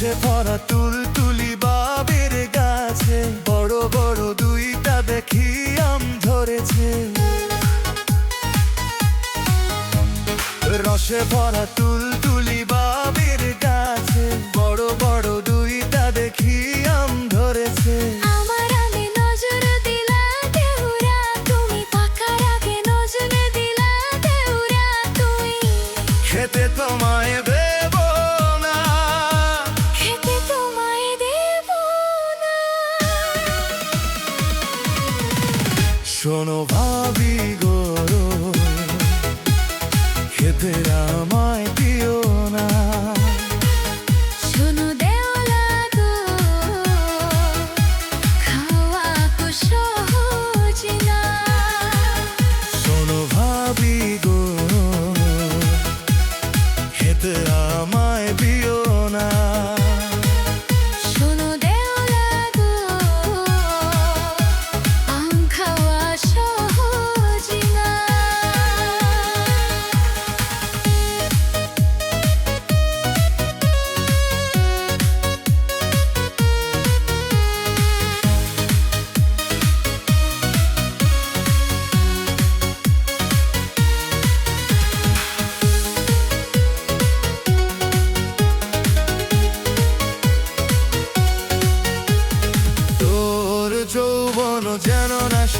বসে ভরা তুল তুলি বাবের গাছে, বড় বড় দুইটা দেখি আম ধরেছে। রসে ভরা তুল শোনো ভাবি গো খেতে রামায়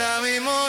era mi.